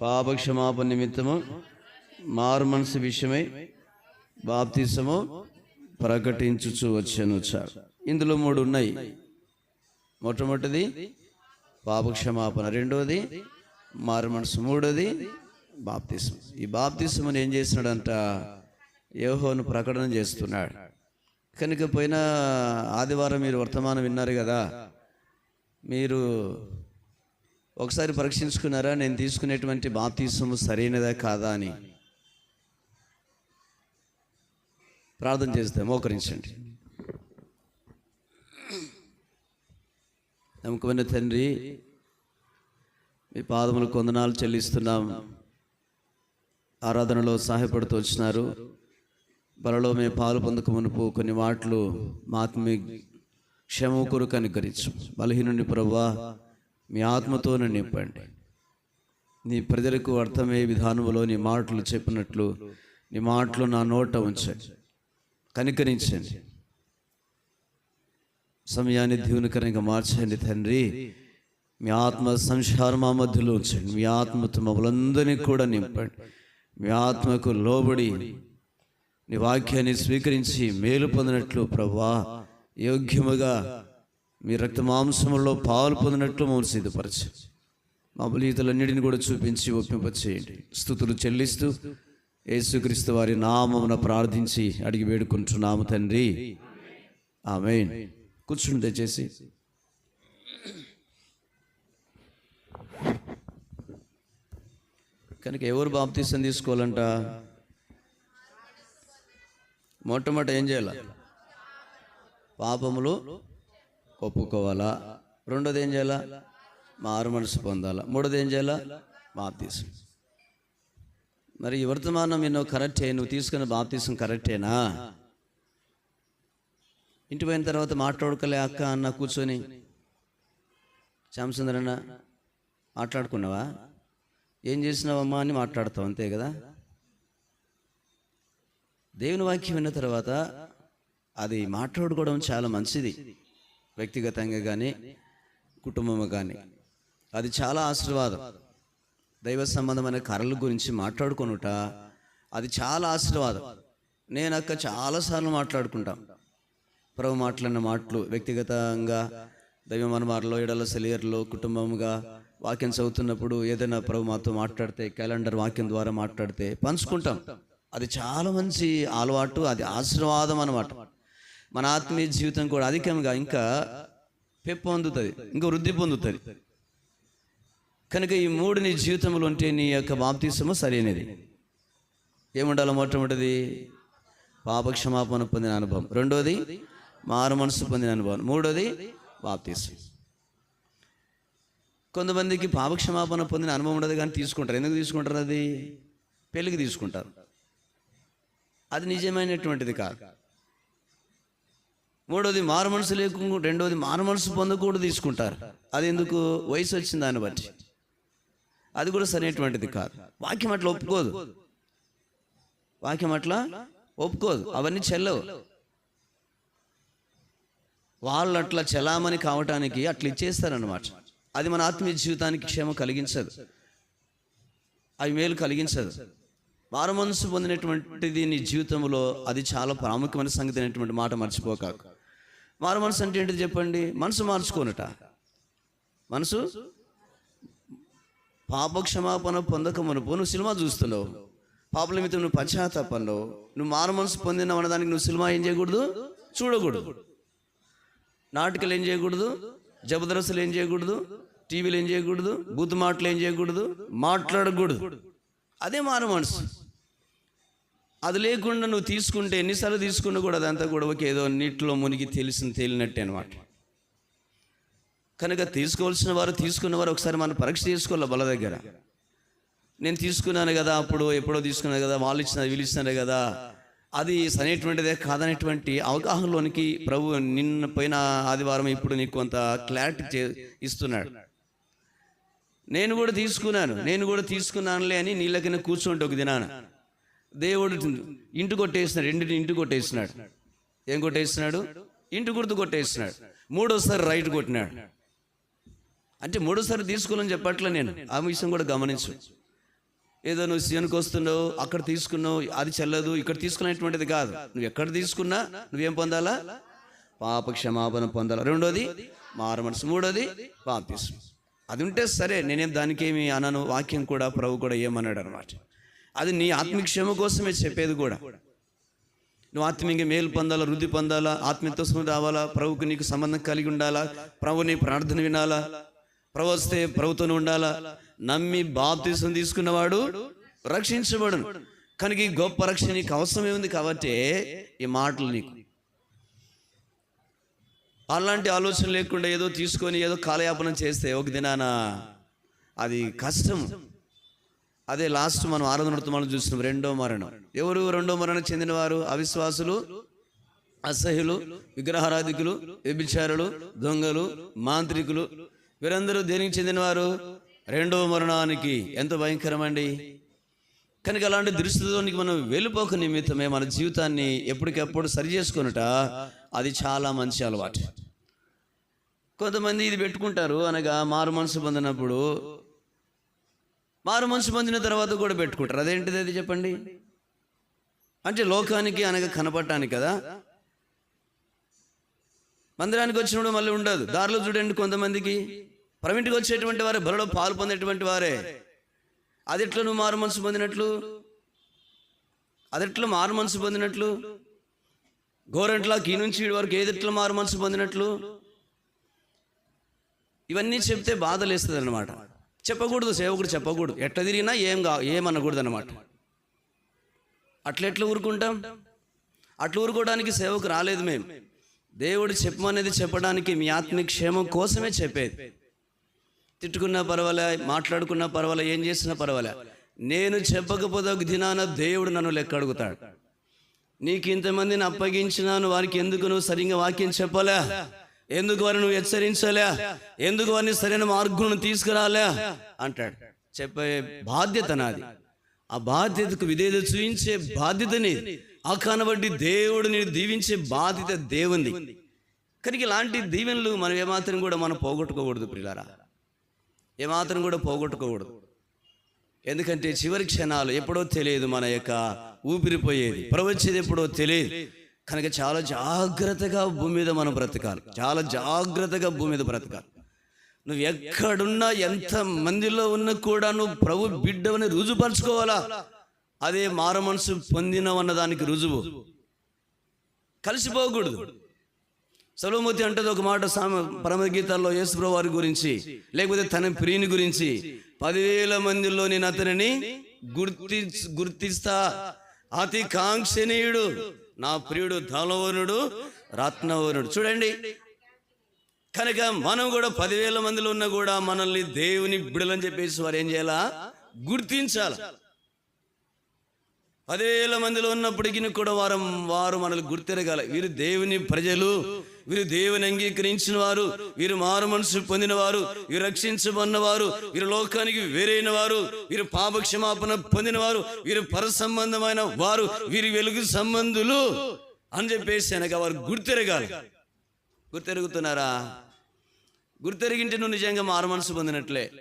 పాపక్షమాపణ నిమిత్తము మారు మనసు విషయమై బాప్తిసము ప్రకటించుచు వచ్చాను సార్. ఇందులో మూడు ఉన్నాయి. మొట్టమొదటిది పాపక్షమాపణ రెండోది మారు మనసు మూడోది బాప్తిసం ఈ బాప్తిసం ఏం చేస్తున్నాడంట యోహోను ప్రకటన చేస్తున్నాడు. కనుక పోయిన ఆదివారం మీరు వర్తమానం విన్నారు కదా మీరు ఒకసారి పరీక్షించుకున్నారా? నేను తీసుకునేటువంటి బాప్తీసము సరైనదా కాదా అని. ప్రార్థన చేస్తే మోకరించండి. నమ్మకమైన తండ్రి మీ పాదములు కొందనాలు చెల్లిస్తున్నాం. ఆరాధనలో సహాయపడుతూ వచ్చినారు. బలలో మేము పాలు పొందక మునుపు కొన్ని మాటలు మాకు మీ క్షేమ కొరకు అనుకరించు బలహీనుని ప్రభా మీ ఆత్మతోనే నింపండి. నీ ప్రజలకు అర్థమయ్యే విధానంలో నీ మాటలు చెప్పినట్లు నీ మాటలు నా నోట ఉంచండి. కనికరించండి. సమయాన్ని దీవునికరంగా మార్చండి తండ్రి. మీ ఆత్మ సంసారం మా మధ్యలో ఉంచండి. మీ ఆత్మతో మమ్మల్ందరినీ కూడా నింపండి. మీ ఆత్మకు లోబడి నీ వాక్యాన్ని స్వీకరించి మేలు పొందినట్లు ప్రభా యోగ్యముగా మీ రక్త మాంసంలో పాలు పొందినట్లు మమ్మల్ని సిద్ధపరచు మా బలీతలన్నిటిని కూడా చూపించి ఒప్పింపచేయండి. స్థుతులు చెల్లిస్తూ యేసుక్రీస్తు వారి నామమున ప్రార్థించి అడిగి వేడుకుంటున్నాము తండ్రి. ఆమె కూర్చుని దయచేసి. కనుక ఎవరు బాప్తీసం తీసుకోవాలంట? మొట్టమొదటి ఏం చేయాలి? పాపములు ఒప్పుకోవాలా? రెండోది ఏం చేయాలా? మారు మనసు పొందాలా? మూడోది ఏం చేయాలా? బాప్తీసం. మరి ఈ వర్తమానం ఎన్నో కరెక్టే నువ్వు తీసుకున్న బాప్తీసం కరెక్టేనా ఇంటి పోయిన తర్వాత మాట్లాడుకోలే అక్క అన్న కూర్చొని. శ్యామసుందరన్న మాట్లాడుకున్నావా? ఏం చేసినావమ్మా అని మాట్లాడతావు అంతే కదా? దేవుని వాక్యం విన్న తర్వాత అది మాట్లాడుకోవడం చాలా మంచిది. వ్యక్తిగతంగా కానీ కుటుంబం కానీ అది చాలా ఆశీర్వాదం. దైవ సంబంధమైన కర్రల గురించి మాట్లాడుకొనుట అది చాలా ఆశీర్వాదం. నేను అక్క చాలాసార్లు మాట్లాడుకుంటాం. ప్రభు మాట్లాడిన మాటలు వ్యక్తిగతంగా దైవ మనమార్లో ఎడల సెలియర్లో కుటుంబంగా వాక్యం చదువుతున్నప్పుడు ఏదైనా ప్రభు మాతో మాట్లాడితే క్యాలెండర్ వాక్యం ద్వారా మాట్లాడితే పంచుకుంటాం. అది చాలా మంచి అలవాటు అది ఆశీర్వాదం అన్నమాట. మన ఆత్మీయ జీవితం కూడా అధికంగా ఇంకా పెప్పు పొందుతుంది ఇంకా వృద్ధి పొందుతుంది. కనుక ఈ మూడు నీ జీవితంలో ఉంటే నీ యొక్క బాప్తీసము సరైనది. ఏముండాలి మొట్టమొదటిది? పాపక్షమాపణ పొందిన అనుభవం. రెండోది మారు మనసు పొందిన అనుభవం. మూడోది బాప్తీసం. కొంతమందికి పాపక్షమాపణ పొందిన అనుభవం ఉండదు కానీ తీసుకుంటారు. ఎందుకు తీసుకుంటారు అది? పెళ్ళికి తీసుకుంటారు. అది నిజమైనటువంటిది కాదు. మూడోది మారు మనసు లేకుండా రెండోది మారు మనసు పొందకూడదు తీసుకుంటారు. అది ఎందుకు? వయసు వచ్చిన దాన్ని బట్టి. అది కూడా సరైనటువంటిది కాదు. వాక్యం అట్లా ఒప్పుకోదు. వాక్యం అట్లా ఒప్పుకోదు. అవన్నీ చెల్లవు. వాళ్ళు అట్లా చెలామణి కావటానికి అట్లా ఇచ్చేస్తారన్నమాట. అది మన ఆత్మీయ జీవితానికి క్షేమం కలిగించదు. అవి మేలు కలిగించదు. మారు మనసు పొందినటువంటిది నీ జీవితంలో అది చాలా ప్రాముఖ్యమైన సంగతి అనేటువంటి మాట మర్చిపోక మారు మనసు అంటే ఏంటిది చెప్పండి? మనసు మార్చుకోనట. మనసు? పాపక్షమాపణ పొందక మునుపు నువ్వు సినిమా చూస్తున్నావు. పాపల నిమిత్తం నువ్వు పశ్చాత్తాపన్నావు నువ్వు మారు మనసు పొందినావు అన్నదానికి నువ్వు సినిమా ఏం చేయకూడదు? చూడకూడదు. నాటకాలు ఏం చేయకూడదు? జబర్దస్తులు ఏం చేయకూడదు? టీవీలు ఏం చేయకూడదు? బూత్ మాటలు ఏం చేయకూడదు? మాట్లాడకూడదు. అదే మారు మనసు. అది లేకుండా నువ్వు తీసుకుంటే ఎన్నిసార్లు తీసుకున్నా కూడా అదంతా కూడా ఒక ఏదో నీటిలో మునిగి తెలిసిన తేలినట్టే అనమాట కనుక తీసుకోవాల్సిన వారు తీసుకున్న వారు ఒకసారి మనం పరీక్ష చేసుకోవాలి బల దగ్గర? నేను తీసుకున్నాను కదా అప్పుడు ఎప్పుడో తీసుకున్నాను కదా వాళ్ళు ఇచ్చినది వీళ్ళు ఇచ్చినారు కదా. అది సరైనటువంటిదే కాదనేటువంటి అవగాహనలోనికి ప్రభు నిన్న పోయిన ఆదివారం ఇప్పుడు నీకు కొంత క్లారిటీ చే ఇస్తున్నాడు. నేను కూడా తీసుకున్నాను నేను కూడా తీసుకున్నానులే అని నీళ్ళకైనా కూర్చుంటే ఒక దినాన. దేవుడు ఇంటి కొట్టేసినాడు ఇంటిని ఇంటి కొట్టేసినాడు. ఏం కొట్టేసినాడు? ఇంటి గుర్తు కొట్టేసినాడు. మూడోసారి రైట్ కొట్టినాడు. అంటే మూడోసారి తీసుకోవాలని చెప్పట్లే నేను. ఆ విషయం కూడా గమనించు. ఏదో నువ్వు సీఎన్కి వస్తున్నావు అక్కడ తీసుకున్నావు అది చెల్లదు ఇక్కడ తీసుకునేటువంటిది కాదు. నువ్వు ఎక్కడ తీసుకున్నా నువ్వేం పొందాలా? పాప క్షమాపణ పొందాలా. రెండోది మారు మనసు. మూడోది బాప్తిస్మ. అది ఉంటే సరే నేనేం దానికేమి అనను వాక్యం కూడా ప్రభు కూడా ఏమన్నాడు అనమాట. అది నీ ఆత్మక్షేమ కోసమే చెప్పేది కూడా. నువ్వు ఆత్మీయంగా మేలు పొందాలా వృద్ధి పొందాలా ఆత్మీయత్వం రావాలా ప్రభుకు నీకు సంబంధం కలిగి ఉండాలా ప్రభు నీ ప్రార్థన వినాలా ప్రభు వస్తే ప్రభుత్వం ఉండాలా నమ్మి బాప్తీసం తీసుకున్నవాడు రక్షించబడు కనుక ఈ గొప్ప రక్షణ నీకు అవసరమే ఉంది కాబట్టి ఈ మాటలు నీకు. అలాంటి ఆలోచన లేకుండా ఏదో తీసుకొని ఏదో కాలయాపనం చేస్తే ఒక దినాన అది కష్టం అదే లాస్ట్ మనం ఆరాధన మనం చూసినాం రెండో మరణం. ఎవరు రెండో మరణం చెందినవారు? అవిశ్వాసులు అసహ్యులు విగ్రహారాధికులు వ్యభిచారులు దొంగలు మాంత్రికులు. వీరందరూ దేనికి చెందినవారు? రెండవ మరణానికి. ఎంత భయంకరమండి. కనుక అలాంటి దృష్టిలోనికి మనం వెళ్ళిపోక నిమిత్తమే మన జీవితాన్ని ఎప్పటికెప్పుడు సరి చేసుకొనుట అది చాలా మంచి అలవాటు. కొంతమంది ఇది పెట్టుకుంటారు అనగా మారు మనసు పొందినప్పుడు మారు మనసు పొందిన తర్వాత కూడా పెట్టుకుంటారు. అదేంటిది అది చెప్పండి? అంటే లోకానికి అనగా కనపడటానికి కదా? మందిరానికి వచ్చినప్పుడు మళ్ళీ ఉండదు. దారిలో చూడండి కొంతమందికి. పరమింటికి వచ్చేటువంటి వారే బలలో పాలు పొందేటువంటి వారే. అది ఎట్లా నువ్వు మారు మనసు పొందినట్లు? అది ఎట్లా మారు మనసు పొందినట్లు? గోరెంట్లో కీ నుంచి వరకు ఏది ఎట్లా మారు మనసు పొందినట్లు? ఇవన్నీ చెప్తే బాధలేస్తుంది అనమాట చెప్పకూడదు సేవకుడు చెప్పకూడదు. ఎట్లా తిరిగినా ఏం కా ఏమనకూడదు అనమాట అట్లా ఊరుకుంటాం? అట్లా ఊరుకోవడానికి సేవకు రాలేదు మేము దేవుడు చెప్పమనేది చెప్పడానికి మీ ఆత్మిక క్షేమం కోసమే చెప్పేది. తిట్టుకున్నా పర్వాలే మాట్లాడుకున్నా పర్వాలే ఏం చేసినా పర్వాలే. నేను చెప్పకపోతే ఒక దినాన దేవుడు నన్ను లెక్క అడుగుతాడు. నీకు ఇంతమందిని అప్పగించినాను వారికి ఎందుకు నువ్వు సరిగ్గా వాక్యం చెప్పలే? ఎందుకు వారిని నువ్వు హెచ్చరించలే? ఎందుకు వారిని సరైన మార్గం తీసుకురాలే? అంటాడు. చెప్పే బాధ్యత నాది. ఆ బాధ్యతకు విధేయత చూపించే బాధ్యతని ఆ కనబట్టి దేవుడిని దీవించే బాధ్యత దేవుంది కనుక ఇలాంటి దీవెనలు మనం ఏమాత్రం కూడా మనం పోగొట్టుకోకూడదు పిల్లారా ఏమాత్రం కూడా పోగొట్టుకోకూడదు. ఎందుకంటే చివరి క్షణాలు ఎప్పుడో తెలియదు మన యొక్క ఊపిరిపోయేది ప్రవచ్చేది ఎప్పుడో తెలియదు. కనుక చాలా జాగ్రత్తగా భూమి మీద మనం బ్రతకాలి. చాలా జాగ్రత్తగా భూమి మీద బ్రతకాలి. నువ్వు ఎక్కడున్నా ఎంత మందిలో ఉన్నా కూడా నువ్వు ప్రభు బిడ్డవని రుజుపరచుకోవాలా అదే మార మనసు పొందినవన్న దానికి రుజువు. కలిసిపోకూడదు. సలోమతి అంటది ఒక మాట సామ పరమగీతాల్లో యేసుప్రభు వారి గురించి లేకపోతే తన ప్రియుని గురించి. పదివేల మందిలో నేను అతనిని గుర్తి గుర్తిస్తా అతి కాంక్షణీయుడు. నా ప్రియుడు ధనవనుడు రత్నవనుడు చూడండి. కనుక మనం కూడా పదివేల మందిలో ఉన్నా కూడా మనల్ని దేవుని బిడలని చెప్పేసి వారు ఏం చేయాలా? గుర్తించాలి? పదివేల మందిలో ఉన్నప్పటికీ కూడా వారు వారు మనల్ని గుర్తెరగాలి వీరు దేవుని ప్రజలు. వీరు దేవుని అంగీకరించిన వారు వీరు మారు మనసు పొందిన వారు వీరు రక్షించబడినవారు వీరు లోకానికి వేరైన వారు వీరు పాపక్షమాపణ పొందిన వారు వీరు పర సంబంధమైన వారు వీరి వెలుగు సంబంధులు అని చెప్పేసి అనగా వారు గుర్తెరగాలి. గుర్తెరుగుతున్నారా? గుర్తెరిగింటే నువ్వు నిజంగా మారు మనసు పొందినట్లే.